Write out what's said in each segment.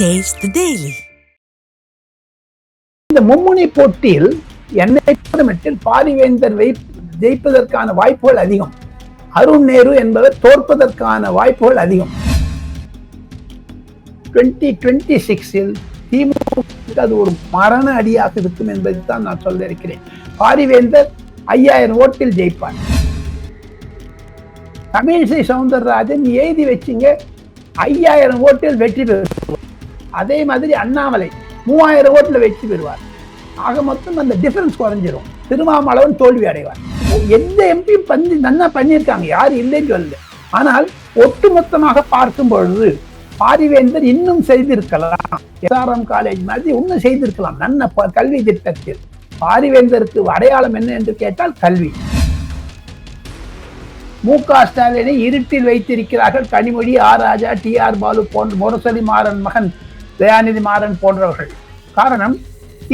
Taste daily இந்த மும்முனை போட்டியில் என்னை பொறுத்தமட்டில் பாரிவேந்தர் ஜெயிப்பதற்கான வாய்ப்புகள் அதிகம். அருண் நேரு என்பவர் தோற்பதற்கான வாய்ப்புகள் அதிகம். டுவெண்ட்டி டுவெண்ட்டி சிக்ஸில் திமுக அது ஒரு மரண அடியாக இருக்கும் என்பதை தான் நான் சொல்ல இருக்கிறேன் பாரிவேந்தர் ஐயாயிரம் ஓட்டில் ஜெயிப்பார். தமிழிசை சவுந்தரராஜன் எழுதி வச்சிங்க ஐயாயிரம் ஓட்டில் வெற்றி பெறும். அதே மாதிரி அண்ணாமலை மூவாயிரம் ஓட்டுல வெற்றி பெறுவார். ஆக மொத்தம் அந்த டிஃபரன்ஸ் குறைஞ்சிரும். திருமாவளவன் தோல்வி அடைவார். எந்த எம்பியும் பண்ணி நன்னா பண்ணியிருக்காங்க யார் இல்லைன்னு சொல்லல. ஆனால் ஒட்டுமொத்தமாக பார்க்கும் பொழுது பாரிவேந்தர் இன்னும் செய்திருக்கலாம். எஸ்ஆர்எம் காலேஜ் மாதிரி இன்னும் செய்திருக்கலாம் நன்ன கல்வி திட்டத்தில். பாரிவேந்தருக்கு அடையாளம் என்ன என்று கேட்டால் கல்வி. மு க ஸ்டாலினை இருட்டில் வைத்திருக்கிறார்கள் Kanimozhi R Raja T R Baalu போன்ற முரசொலி மாறன் மகன் தயாநிதி மாறன் போன்றவர்கள். காரணம்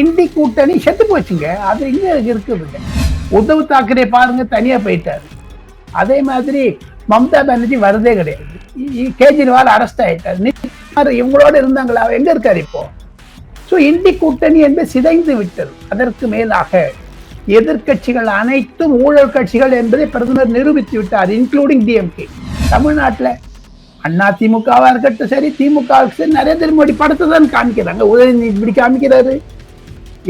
இந்தி கூட்டணி செத்து போச்சுங்க. அது இங்க இருக்குதுங்க. உத்தவ் தாக்கரே பாருங்க தனியா போயிட்டாரு. அதே மாதிரி மம்தா பானர்ஜி வரதே கிடையாது. கேஜ்ரிவால் அரெஸ்ட் ஆயிட்டார். இவங்களோட இருந்தாங்களா? எங்க இருக்காரு இப்போ? ஸோ இந்தி கூட்டணி என்பது சிதைந்து விட்டது. அதற்கு மேலாக எதிர்க்கட்சிகள் அனைத்தும் ஊழல் கட்சிகள் என்பதை பிரதமர் நிரூபித்து விட்டார் இன்க்ளூடிங் டிஎம்கே தமிழ்நாட்டில் அண்ணா திமுகவா இருக்கட்டும் சரி திமுக சரி நரேந்திர மோடி படத்தை தான் காமிக்கிறாங்க. உதயநிதி இப்படி காமிக்கிறாரு.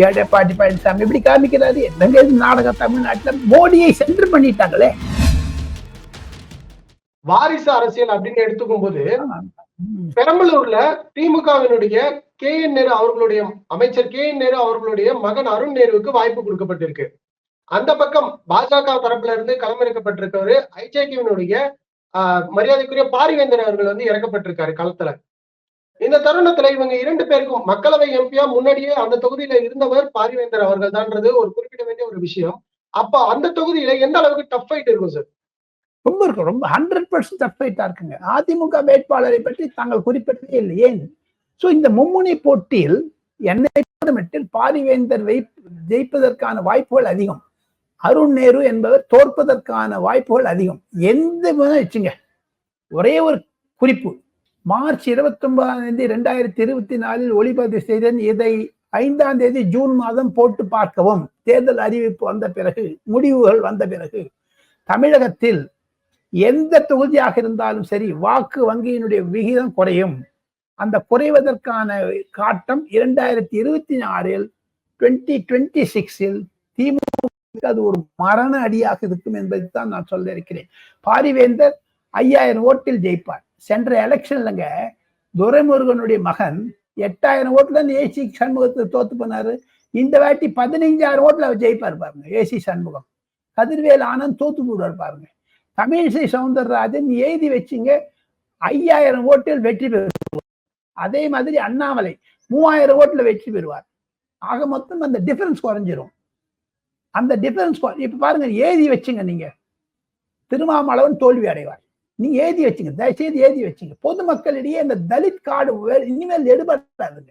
எடப்பாடி பழனிசாமி இப்படி காமிக்கிறாரு. என்னங்க இது நாடகம் தமிழ்நாட்டில்? மோடியை சென்டர் பண்ணிட்டாங்களே. வாரிசு அரசியல் அப்படின்னு எடுத்துக்கும் போது. பெரம்பலூர்ல திமுகவினுடைய கே என் நேரு அவர்களுடைய அமைச்சர் கே என் நேரு அவர்களுடைய மகன் அருண் நேருவுக்கு வாய்ப்பு கொடுக்கப்பட்டிருக்கு. அந்த பக்கம் பாஜக தரப்புல இருந்து களமிறக்கப்பட்டிருக்கவரு ஐஜேகிவினுடைய மரியாதைக்குரிய பாரிவேந்தர் அவர்கள் வந்து இறக்கப்பட்டிருக்காரு களத்துல. இந்த தருணத்துல இவங்க இரண்டு பேருக்கும் மக்களவை எம்பியா முன்னாடியே அந்த தொகுதியில இருந்தவர் பாரிவேந்தர் அவர்கள் தான்றது ஒரு குறிப்பிட வேண்டிய ஒரு விஷயம். அப்ப அந்த தொகுதியில எந்த அளவுக்கு டஃப் ஃபைட் இருக்கும் சார் ரொம்ப இருக்கும். ரொம்ப ஹண்ட்ரட் பர்சன்ட் தப்பைட்டா இருக்குங்க. அதிமுக வேட்பாளரை பற்றி தாங்கள் குறிப்பிட்டதே இல்லை. ஏன்? ஸோ இந்த மும்முனை போட்டியில் என்னை பொறுத்தமட்டில் பாரிவேந்தர் ஜெயிப்பதற்கான வாய்ப்புகள் அதிகம். அருண் நேரு என்பவர் தோற்பதற்கான வாய்ப்புகள் அதிகம். எந்த வச்சுங்க. ஒரே ஒரு குறிப்பு. மார்ச் இருபத்தி ஒன்பதாம் தேதி ரெண்டாயிரத்தி இருபத்தி நாலில் ஒளிபதிவு செய்தேன். இதை ஐந்தாம் தேதி ஜூன் மாதம் போட்டு பார்க்கவும். தேர்தல் அறிவிப்பு வந்த பிறகு முடிவுகள் வந்த பிறகு தமிழகத்தில் எந்த தொகுதியாக இருந்தாலும் சரி வாக்கு வங்கியினுடைய விகிதம் குறையும். அந்த குறைவதற்கான காட்டம் இரண்டாயிரத்தி இருபத்தி ஆறில் டுவெண்ட்டி டுவெண்ட்டி சிக்ஸில் திமுக அது ஒரு மரண அடியாக இருக்கும் என்பதை தான் நான் சொல்ல இருக்கிறேன். பாரிவேந்தர் ஐயாயிரம் ஓட்டில் ஜெயிப்பார். சென்ற எலெக்ஷன்லங்க துரைமுருகனுடைய மகன் எட்டாயிரம் ஓட்டுல ஏசி சண்முகத்தை தோத்து போனாரு. இந்த வாட்டி பதினைஞ்சாயிரம் ஓட்டுல அவர் ஜெயிப்பார் பாருங்க ஏசி சண்முகம். கதிர்வேல் ஆனந்த் தோத்து போடுவார் பாருங்க. தமிழிசை சவுந்தரராஜன் எழுதி வச்சுங்க ஐயாயிரம் ஓட்டில் வெற்றி பெறுவார். அதே மாதிரி அண்ணாமலை மூவாயிரம் ஓட்டுல வெற்றி பெறுவார். ஆக மொத்தம் அந்த டிஃபரன்ஸ் குறைஞ்சிரும். அந்த டிஃபரன்ஸ் இப்ப பாருங்க எழுதி வச்சுங்க நீங்க. திருமாவளவன் தோல்வி அடைவார். நீங்க எழுதி வச்சுங்க தயவுசெய்து எழுதி வச்சுங்க. பொதுமக்களிடையே இந்த தலித் கார்டு இனிமேல் எடுபடாதுங்க.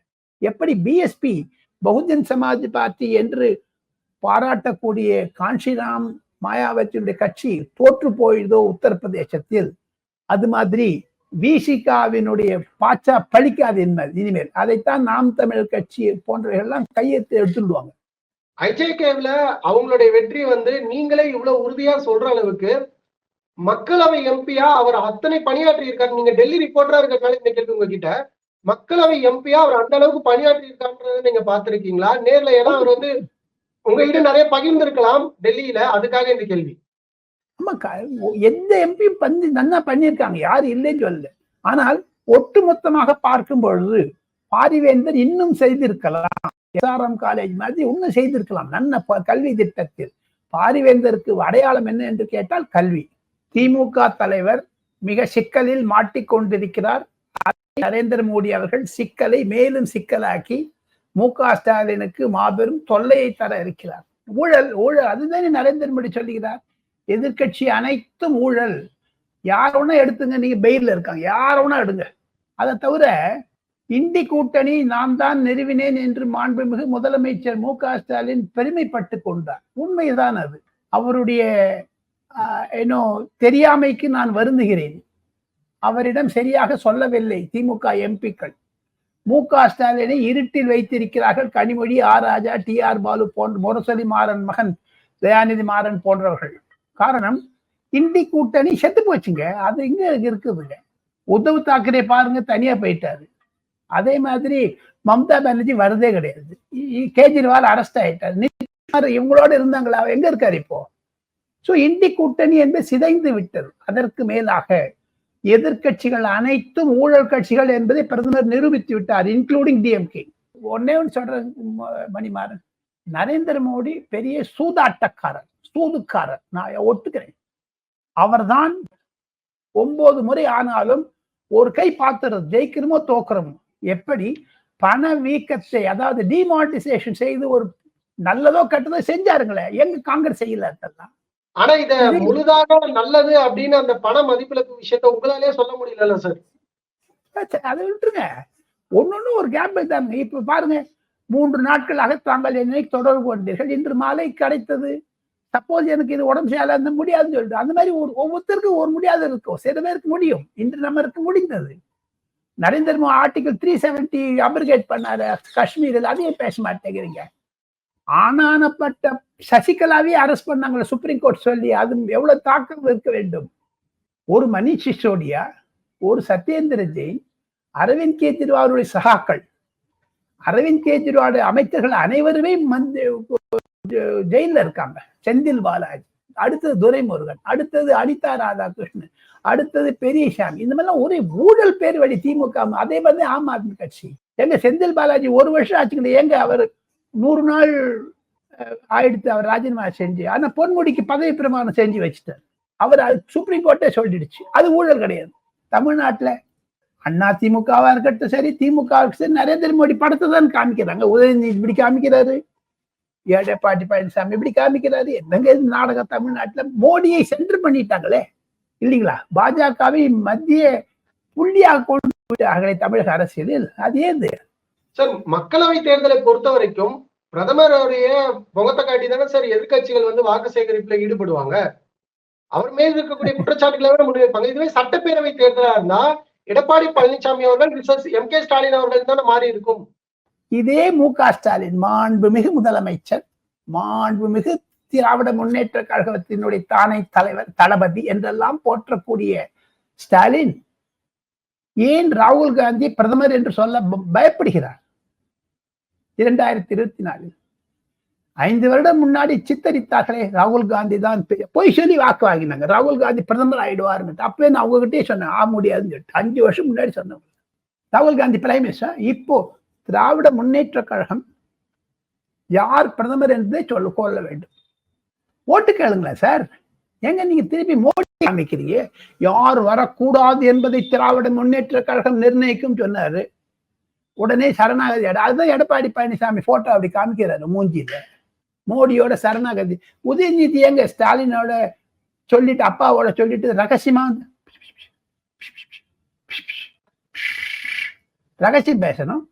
எப்படி பிஎஸ்பி பகுஜன் சமாஜ் பார்ட்டி என்று பாராட்டக்கூடிய காஞ்சிராம் மாயாவதியுடைய கட்சி தோற்று போயிடுதோ உத்தரப்பிரதேசத்தில். அது மாதிரி விசிகாவினுடைய பாச்சா பழிக்காது என்பது இனிமேல். அதைத்தான் நாம் தமிழ் கட்சி போன்றவர்கள்லாம் கையெழுத்து எடுத்துடுவாங்க. ஐஜேகேவ்ல அவங்களுடைய வெற்றி வந்து நீங்களே இவ்வளவு உறுதியா சொல்ற அளவுக்கு மக்களவை எம்பியா அவர் அத்தனை பணியாற்றி இருக்காரு. நீங்க டெல்லி ரிப்போர்ட்டரா இருக்கிறதுனால இந்த கேள்வி உங்ககிட்ட. மக்களவை எம்பியா அவர் அந்த அளவுக்கு பணியாற்றி இருக்கான்றத நீங்க பாத்திருக்கீங்களா நேர்ல ஏன்னா அவர் வந்து உங்ககிட்ட நிறைய பகிர்ந்திருக்கலாம் டெல்லியில. அதுக்காக இந்த கேள்வி. ஆமா க- எந்த எம்பியும் பண்ணி நல்லா பண்ணியிருக்காங்க. யாரு இல்லைன்னு சொல்லல. ஆனால் ஒட்டுமொத்தமாக பார்க்கும் பொழுது பாரிவேந்தர் இன்னும் செய்திருக்கலாம். எஸ்ஆர்எம் காலேஜ் மாதிரி இன்னும் செய்திருக்கலாம். நல்ல கல்வி திட்டத்தில். பாரிவேந்தருக்கு அடையாளம் என்ன என்று கேட்டால் கல்வி. திமுக தலைவர் மிக சிக்கலில் மாட்டிக்கொண்டிருக்கிறார். நரேந்திர மோடி அவர்கள் சிக்கலை மேலும் சிக்கலாக்கி மு க ஸ்டாலினுக்கு மாபெரும் தொல்லையை தர இருக்கிறார். ஊழல் ஊழல் அதுதானே நரேந்திர மோடி சொல்லுகிறார். எதிர்க்கட்சி அனைத்தும் ஊழல். யார் வேணா எடுத்துங்க நீங்க பெயில்ல இருக்காங்க. யார் வேணா எடுங்க. அதை தவிர இந்தி கூட்டணி நான் தான் நிறுவினேன் என்று மாண்புமிகு முதலமைச்சர் மு க ஸ்டாலின் பெருமைப்பட்டு கொண்டார். உண்மைதான் அது. அவருடைய ஆஹ், ஏனோ தெரியாமைக்கு நான் வருந்துகிறேன். அவரிடம் சரியாக சொல்லவில்லை திமுக எம்பிக்கள். மு க ஸ்டாலினை இருட்டில் வைத்திருக்கிறார்கள் Kanimozhi R Raja T R Baalu போன்ற முரசொலி மாறன் மகன் தயாநிதி மாறன் போன்றவர்கள். காரணம் இந்தி கூட்டணி செத்து போச்சுங்க. அது இங்க இருக்குதுங்க. உத்தவ் தாக்கரே பாருங்க தனியா போயிட்டாரு. அதே மாதிரி மம்தா பானர்ஜி வரதே கிடையாது. கேஜ்ரிவால் அரெஸ்ட் ஆயிட்டார். இவங்களோட இருந்தாங்களா? எங்க இருக்காரு இப்போ? சோ இந்தி கூட்டணி என்பது சிதைந்து விட்டது. அதற்கு மேலாக எதிர்க்கட்சிகள் அனைத்தும் ஊழல் கட்சிகள் என்பதை பிரதமர் நிரூபித்து விட்டார் இன்க்ளூடிங் டிஎம்கே ஒன்னே ஒன்று சொல்றேன் மணிமாறன். நரேந்திர மோடி பெரிய சூதாட்டக்காரர் சூதுக்காரர். நான் ஒத்துக்கிறேன். அவர்தான் ஒன்பது முறை ஆனாலும் ஒரு கை பார்த்துறது ஜெயிக்கிறோமோ தோக்குறோமோ எப்படி பண வீக்கத்தை அதாவது டிமானிட்டைசேஷன் செய்து ஒரு நல்லதோ கெட்டதோ செஞ்சாருங்களே எங்க காங்கிரஸ் செய்யல அதெல்லாம்? ஆனா இத முழுதாக நல்லது அப்படின்னு அந்த பண மதிப்பிழப்பு விஷயத்த உங்களாலே சொல்ல முடியல சார் சரி, அதை விட்டுருங்க. ஒன்னொன்னு ஒரு கேப் தாங்க இப்ப பாருங்க மூன்று நாட்களாக தாங்கள் என்னை தொடர்பு கொண்டீர்கள். இன்று மாலை கிடைத்தது. சப்போஸ் எனக்கு இது உடம்பு சரியில்லை அந்த முடியாதுன்னு சொல்லிட்டு அந்த மாதிரி ஒரு ஒவ்வொருத்தருக்கும் ஒரு முடியாது இருக்கும். சில பேருக்கு முடியும். இன்று நம்மருக்கு முடிந்தது. Narendra Modi article three seventy abrogate பண்ணாரு. காஷ்மீரில் அதையும் பேச மாட்டேங்கிறீங்க. ஆனானப்பட்ட சசிகலாவே அரெஸ்ட் பண்ணாங்களே சுப்ரீம் கோர்ட் சொல்லி அது எவ்வளவு தாக்கம் இருக்க வேண்டும்? ஒரு மணிஷ் சிசோடியா ஒரு சத்யேந்திர ஜெயின் அரவிந்த் கெஜ்ரிவாலுடைய சகாக்கள் அரவிந்த் கெஜ்ரிவால் அமைச்சர்கள் அனைவருமே மந்த ஜெயில இருக்காங்க. செந்தில் பாலாஜி அடுத்தது துரைமுருகன் அடுத்தது அனிதா ராதாகிருஷ்ணன். அடுத்தது பெரியசாமி இந்த மாதிரிலாம் ஒரே ஊழல் பேர் வழி திமுக. அதே மாதிரி ஆம் ஆத்மி கட்சி. எங்க செந்தில் பாலாஜி ஒரு வருஷம் ஆச்சுக்கிட்டு எங்க அவர் நூறு நாள் ஆயிடுத்து அவர் ராஜினாமா செஞ்சு ஆனா பொன்முடிக்கு பதவி பிரமாணம் செஞ்சு வச்சுட்டார். அவர் அது சுப்ரீம் கோர்ட்டே சொல்லிடுச்சு. அது ஊழல் கிடையாது. தமிழ்நாட்டுல அண்ணா திமுகவா இருக்கட்டும் சரி திமுகவுக்கு சரி நரேந்திர மோடி படத்தை தான் காமிக்கிறாங்க. உதயநிதி இப்படி காமிக்கிறாரு. எடப்பாடி பழனிசாமி இப்படி காமிக்கிறாரு. என்னங்க நாடகம் தமிழ்நாட்டுல? மோடியை சென்டர் பண்ணிட்டாங்களே. இல்லைங்களா? பாஜகவை மத்திய புள்ளியாக கொண்டு விட்டார்களே தமிழக அரசியலில். அது ஏது? சார் மக்களவை தேர்தலை பொறுத்த வரைக்கும் பிரதமருடைய முகத்தை காட்டி தானே சார் எதிர்க்கட்சிகள் வந்து வாக்கு சேகரிப்புல ஈடுபடுவாங்க. அவர் மீது இருக்கக்கூடிய குற்றச்சாட்டுகளை விட முடிவு இதுவே சட்டப்பேரவை தேர்தலா இருந்தா எடப்பாடி பழனிசாமி அவர்கள் எம் கே ஸ்டாலின் அவர்கள் தானே மாறி இருக்கும். இதே மு க ஸ்டாலின் மாண்புமிகு முதலமைச்சர் மாண்புமிகு திராவிட முன்னேற்ற கழகத்தினுடைய தானை தலைவர் தளபதி என்றெல்லாம் போற்றக்கூடிய ஸ்டாலின் ஏன் ராகுல் காந்தி பிரதமர் என்று சொல்ல பயப்படுகிறார்? இரண்டாயிரத்தி இருபத்தி நாலில் ஐந்து வருடம் முன்னாடி சித்தரித்தார்களே ராகுல் காந்தி தான் போய் சொல்லி வாக்கு வாங்கினாங்க. ராகுல் காந்தி பிரதமர் ஆயிடுவாருன்னு. அப்பவே நான் அவங்ககிட்டயே சொன்னேன் ஆ முடியாதுன்னு சொல்லிட்டு. அஞ்சு வருஷம் முன்னாடி சொன்னவங்க ராகுல் காந்தி பிரைம் மினிஸ்டர் இப்போ திராவிட முன்னேற்ற கழகம் யார் பிரதமர் என்றே சொல்ல கொள்ள வேண்டும். ஓட்டு கேளுங்களேன் சார் எங்க நீங்க திருப்பி மோடி அமைக்கிறீங்க யார் வரக்கூடாது என்பதை திராவிட முன்னேற்ற கழகம் நிர்ணயிக்கும் சொன்னாரு. உடனே சரணாகதி அதுதான் எடப்பாடி பழனிசாமி போட்டோ அப்படி காமிக்கிறாரு மூஞ்சியில. மோடியோட சரணாகதி. உதயநிதி எங்க ஸ்டாலினோட சொல்லிட்டு அப்பாவோட சொல்லிட்டு ரகசியமா ரகசியம் பேசணும்.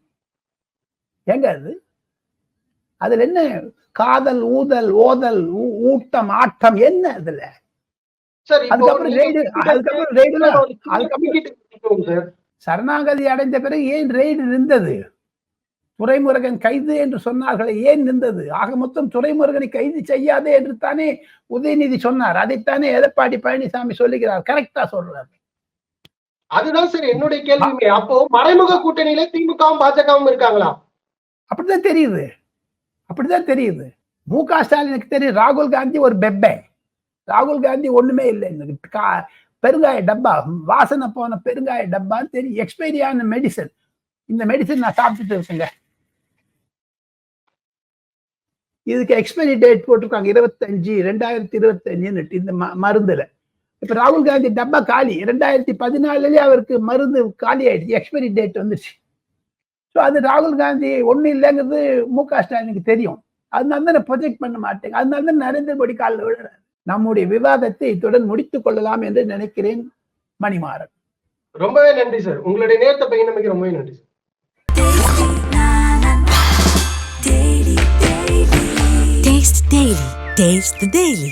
எங்க அது? அதுல என்ன காதல் ஊதல் ஓதல் ஊட்டம் ஆட்டம் என்ன அதுல? அதுக்கப்புறம் ரெய்டு அதுக்கப்புறம் ரெய்டுல அதுக்கப்புறம் சரணாகதி அடைந்த பிறகு ஏன் ரெய்டு நின்றது? துரைமுருகன் கைது என்று சொன்னார்களே ஏன் நின்றது? ஆக மொத்தம் துரைமுருகனை கைது செய்யாதே என்று தானே உதயநிதி சொன்னார். அதைத்தானே எடப்பாடி பழனிசாமி சொல்லுகிறார். கரெக்டா சொல்றாரு. அதுதான் சார் என்னுடைய கேள்வியுமே அப்போ மறைமுக கூட்டணியில திமுகவும் பாஜகவும் இருக்காங்களா? அப்படிதான் தெரியுது. அப்படிதான் தெரியுது. மு க ஸ்டாலினுக்கு தெரியும் ராகுல் காந்தி ஒரு பெப்பை. ராகுல் காந்தி ஒண்ணுமே இல்லை. எனக்கு கா- பெருங்காய டப்பா வாசனை போன பெருங்காய டப்பான்னு தெரியும். எக்ஸ்பைரி ஆன மெடிசன் இந்த மெடிசன் நான் சாப்பிட்டுட்டு இருக்கேங்க. இதுக்கு எக்ஸ்பைரி டேட் போட்டிருக்காங்க. இருபத்தஞ்சு ரெண்டாயிரத்தி இருபத்தஞ்சுன்னு இந்த ம- மருந்துல. இப்ப ராகுல் காந்தி டப்பா காலி. ரெண்டாயிரத்தி பதினாலுலயே அவருக்கு மருந்து காலி ஆயிடுச்சு. எக்ஸ்பைரி டேட் வந்துச்சு. ஸோ அது ராகுல் காந்தி ஒன்றும் இல்லைங்கிறது மு க ஸ்டாலினுக்கு தெரியும். அதனால தான் ப்ரொஜெக்ட் பண்ண மாட்டேங்க அதனால தான் நரேந்திர மோடி காலில் விழுறாரு. நம்முடைய விவாதத்தை இத்துடன் முடித்துக் கொள்ளலாம் என்று நினைக்கிறேன் மணிமாறன். ரொம்பவே நன்றி சார். உங்களுடைய நேரத்தை பகிர்ந்தமைக்கு ரொம்பவே நன்றி sir. Taste the Daily. Taste the Daily.